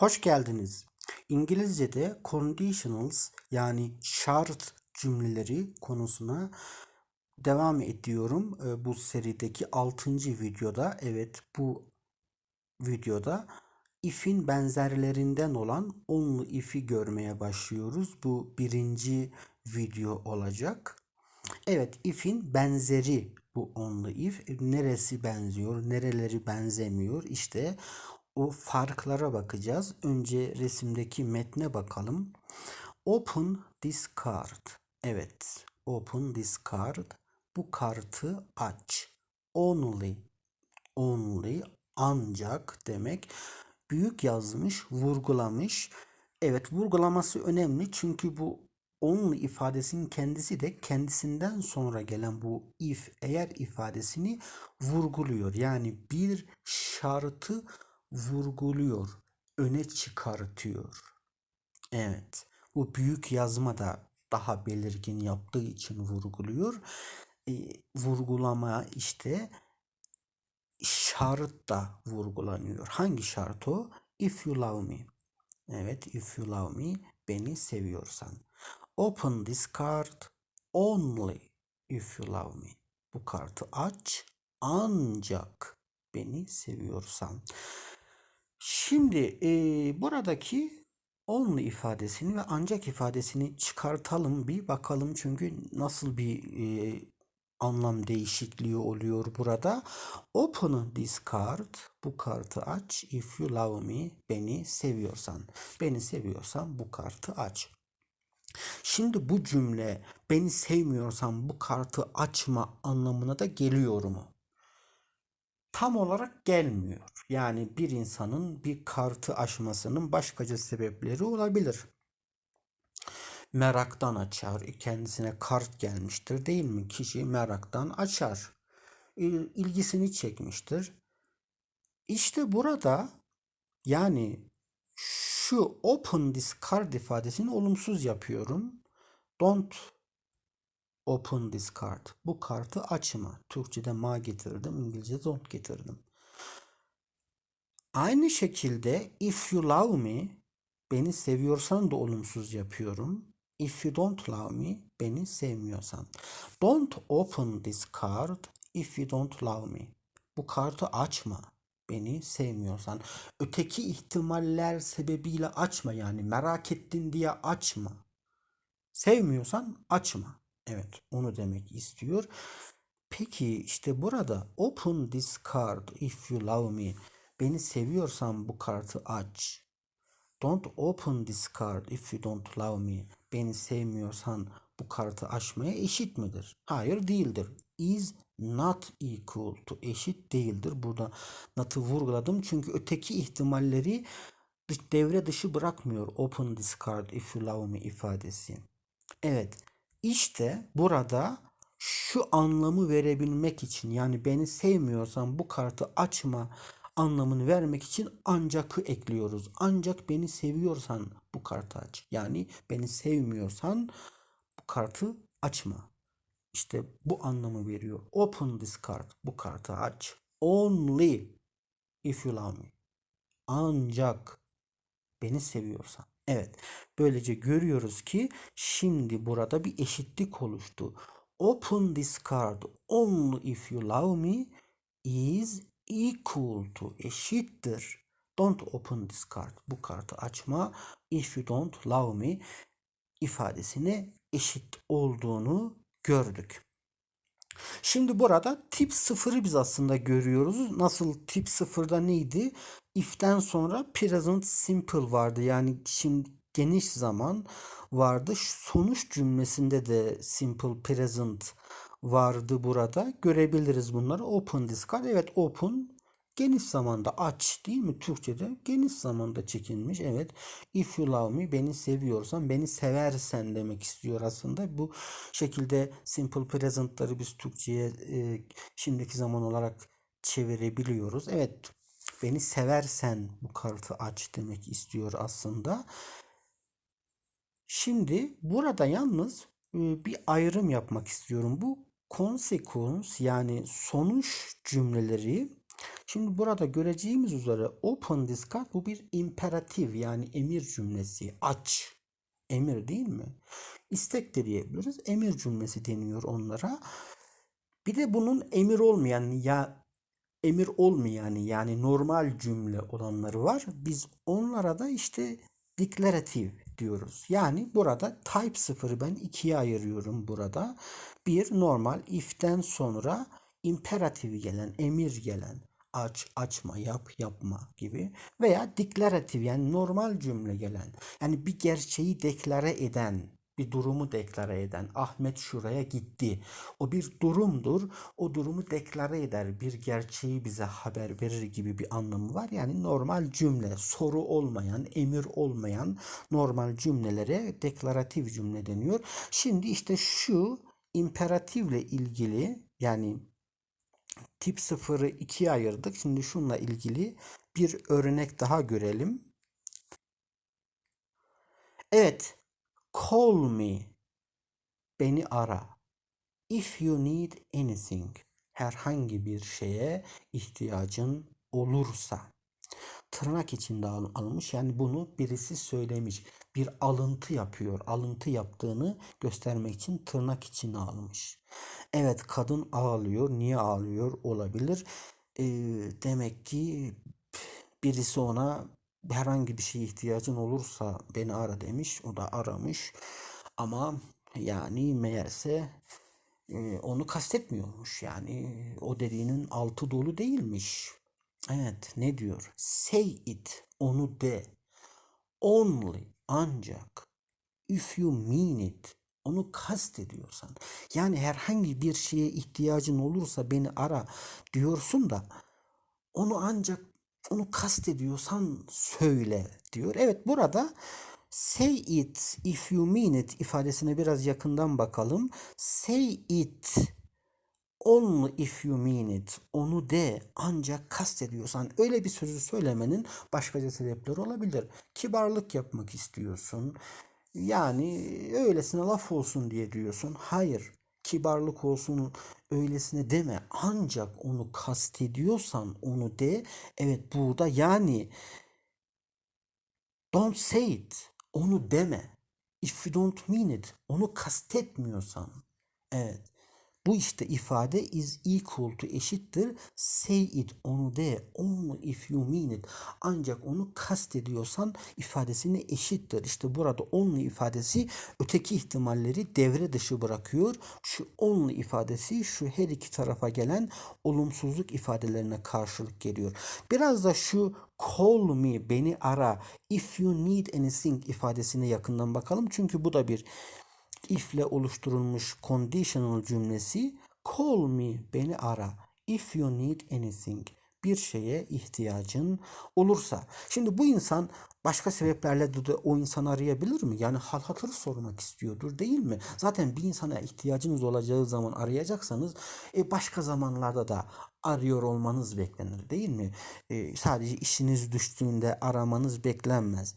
Hoş geldiniz. İngilizce'de conditionals yani şart cümleleri konusuna devam ediyorum. Ee, Bu serideki 6. videoda evet bu videoda if'in benzerlerinden olan onlu if'i görmeye başlıyoruz. Bu birinci video olacak. Evet, if'in benzeri bu onlu if. Neresi benziyor, nereleri benzemiyor? İşte o farklara bakacağız. Önce resimdeki metne bakalım. Open this card. Evet, open this card. Bu kartı aç. Only, only, ancak demek. Büyük yazmış, vurgulamış. Evet, vurgulaması önemli çünkü bu only ifadesinin kendisi de kendisinden sonra gelen bu if eğer ifadesini vurguluyor. Yani bir şartı vurguluyor, öne çıkartıyor. Evet, bu büyük yazma da daha belirgin yaptığı için vurguluyor. E, vurgulama işte şart da vurgulanıyor. Hangi şart o? If you love me. Evet, if you love me, beni seviyorsan. Open this card only if you love me. Bu kartı aç ancak beni seviyorsan. Şimdi e, buradaki only ifadesini ve ancak ifadesini çıkartalım bir bakalım çünkü nasıl bir e, anlam değişikliği oluyor burada. Open this card. Bu kartı aç. If you love me. Beni seviyorsan. Beni seviyorsan bu kartı aç. Şimdi bu cümle beni sevmiyorsan bu kartı açma anlamına da geliyor mu? Tam olarak gelmiyor. Yani bir insanın bir kartı aşmasının başkaca sebepleri olabilir meraktan açar. Kendisine kart gelmiştir değil mi? Kişi meraktan açar. İlgisini çekmiştir. İşte burada yani şu open this card ifadesini olumsuz yapıyorum. Don't open this card. Bu kartı açma. Türkçe'de ma getirdim. İngilizce'de don't getirdim. Aynı şekilde if you love me beni seviyorsan da olumsuz yapıyorum. If you don't love me, beni sevmiyorsan. Don't open this card if you don't love me. Bu kartı açma. Beni sevmiyorsan. Öteki ihtimaller sebebiyle açma yani. Merak ettin diye açma. Sevmiyorsan açma. Evet, onu demek istiyor. Peki işte burada open this card if you love me. Beni seviyorsan bu kartı aç. Don't open this card if you don't love me beni sevmiyorsan bu kartı açmaya eşit midir? Hayır değildir. Is not equal to eşit değildir. Burada not'ı vurguladım çünkü öteki ihtimalleri devre dışı bırakmıyor. Open this card if you love me ifadesi. Evet işte burada şu anlamı verebilmek için yani beni sevmiyorsan bu kartı açma anlamını vermek için ancak'ı ekliyoruz. Ancak beni seviyorsan bu kartı aç. Yani beni sevmiyorsan bu kartı açma. İşte bu anlamı veriyor. Open this card. Bu kartı aç. Only if you love me. Ancak beni seviyorsan. Evet. Böylece görüyoruz ki şimdi burada bir eşitlik oluştu. Open this card only if you love me is equal to eşittir. Don't open this card. Bu kartı açma. If you don't love me ifadesine eşit olduğunu gördük. Şimdi burada tip sıfırı biz aslında görüyoruz. Nasıl tip sıfırda neydi? If'ten sonra present simple vardı. Yani şimdi geniş zaman vardı. Sonuç cümlesinde de simple present vardı burada. Görebiliriz bunları. Open discard. Evet open geniş zamanda aç değil mi? Türkçe'de geniş zamanda çekilmiş. Evet. If you love me beni seviyorsan beni seversen demek istiyor aslında. Bu şekilde simple present'ları biz Türkçe'ye e, şimdiki zaman olarak çevirebiliyoruz. Evet. Beni seversen bu kartı aç demek istiyor aslında. Şimdi burada yalnız e, bir ayrım yapmak istiyorum. Bu consequence yani sonuç cümleleri Şimdi burada göreceğimiz üzere open this card bu bir imperatif yani emir cümlesi. Aç. Emir değil mi? İstek de diyebiliriz. Emir cümlesi deniyor onlara. Bir de bunun emir olmayan ya emir olmayan yani normal cümle olanları var. Biz onlara da işte declarative diyoruz. Yani burada type sıfırı ben ikiye ayırıyorum burada. Bir normal if'ten sonra imperatif gelen, emir gelen aç, açma, yap, yapma gibi veya deklaratif yani normal cümle gelen yani bir gerçeği deklare eden bir durumu deklare eden Ahmet şuraya gitti. O bir durumdur. O durumu deklare eder. Bir gerçeği bize haber verir gibi bir anlamı var. Yani normal cümle, soru olmayan, emir olmayan normal cümlelere deklaratif cümle deniyor. Şimdi işte şu imperatifle ilgili yani tip sıfırı ikiye ayırdık. Şimdi şununla ilgili bir örnek daha görelim. Evet, call me, beni ara. If you need anything, herhangi bir şeye ihtiyacın olursa. Tırnak içinde al- alınmış yani bunu birisi söylemiş. Bir alıntı yapıyor. Alıntı yaptığını göstermek için tırnak içine almış. Evet kadın ağlıyor. Niye ağlıyor olabilir. Ee, demek ki birisi ona herhangi bir şeye ihtiyacın olursa beni ara demiş. O da aramış. Ama yani meğerse e, onu kastetmiyormuş. Yani o dediğinin altı dolu değilmiş. Evet ne diyor? Say it. Onu de. Only. Ancak. If you mean it. Onu kastediyorsan. Yani herhangi bir şeye ihtiyacın olursa beni ara diyorsun da onu ancak onu kastediyorsan söyle diyor. Evet burada say it if you mean it ifadesine biraz yakından bakalım. Say it only if you mean it. Onu de ancak kastediyorsan öyle bir sözü söylemenin başkaca sebepleri olabilir. Kibarlık yapmak istiyorsun. Yani öylesine laf olsun diye diyorsun. Hayır kibarlık olsun öylesine deme. Ancak onu kastediyorsan onu de. Evet burada yani don't say it. Onu deme. If you don't mean it. Onu kastetmiyorsan. Evet. Bu işte ifade is equal to eşittir. Say it onu de. Only if you mean it. Ancak onu kastediyorsan ifadesine eşittir. İşte burada only ifadesi öteki ihtimalleri devre dışı bırakıyor. Şu only ifadesi şu her iki tarafa gelen olumsuzluk ifadelerine karşılık geliyor. Biraz da şu call me beni ara if you need anything ifadesine yakından bakalım. Çünkü bu da bir if ile oluşturulmuş conditional cümlesi call me beni ara if you need anything bir şeye ihtiyacın olursa. Şimdi bu insan başka sebeplerle de, o insanı arayabilir mi? Yani hal hatır sormak istiyordur değil mi? Zaten bir insana ihtiyacınız olacağı zaman arayacaksanız e, başka zamanlarda da arıyor olmanız beklenir değil mi? E, sadece işiniz düştüğünde aramanız beklenmez.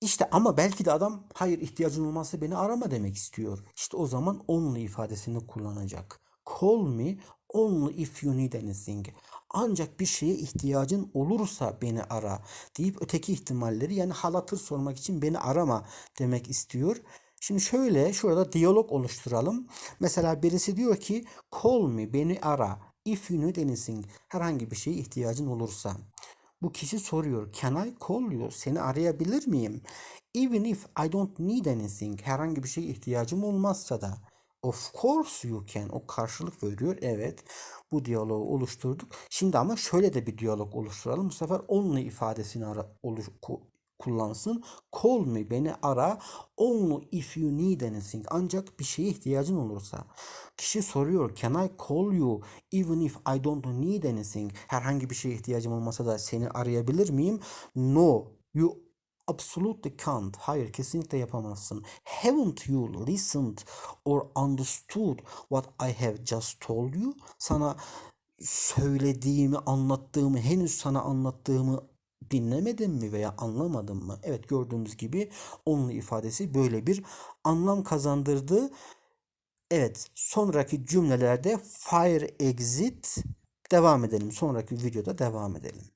İşte ama belki de adam hayır ihtiyacın olmazsa beni arama demek istiyor. İşte o zaman only ifadesini kullanacak. Call me only if you need anything. Ancak bir şeye ihtiyacın olursa beni ara deyip öteki ihtimalleri yani hal hatır sormak için beni arama demek istiyor. Şimdi şöyle şurada diyalog oluşturalım. Mesela birisi diyor ki call me beni ara if you need anything herhangi bir şeye ihtiyacın olursa. Bu kişi soruyor. Can I call you? Seni arayabilir miyim? Even if I don't need anything. Herhangi bir şeye ihtiyacım olmazsa da. Of course you can. O karşılık veriyor. Evet. Bu diyaloğu oluşturduk. Şimdi ama şöyle de bir diyalog oluşturalım. Bu sefer only ifadesini ara, oluş, kullansın. Call me beni ara. Only if you need anything. Ancak bir şeye ihtiyacın olursa. Kişi soruyor. Can I call you even if I don't need anything? Herhangi bir şeye ihtiyacım olmasa da seni arayabilir miyim? No. You absolutely can't. Hayır kesinlikle yapamazsın. Haven't you listened or understood what I have just told you? Sana söylediğimi, anlattığımı, henüz sana anlattığımı dinlemedin mi veya anlamadın mı? Evet gördüğünüz gibi only ifadesi böyle bir anlam kazandırdı. Evet sonraki cümlelerde fire exit Devam edelim. Sonraki videoda devam edelim.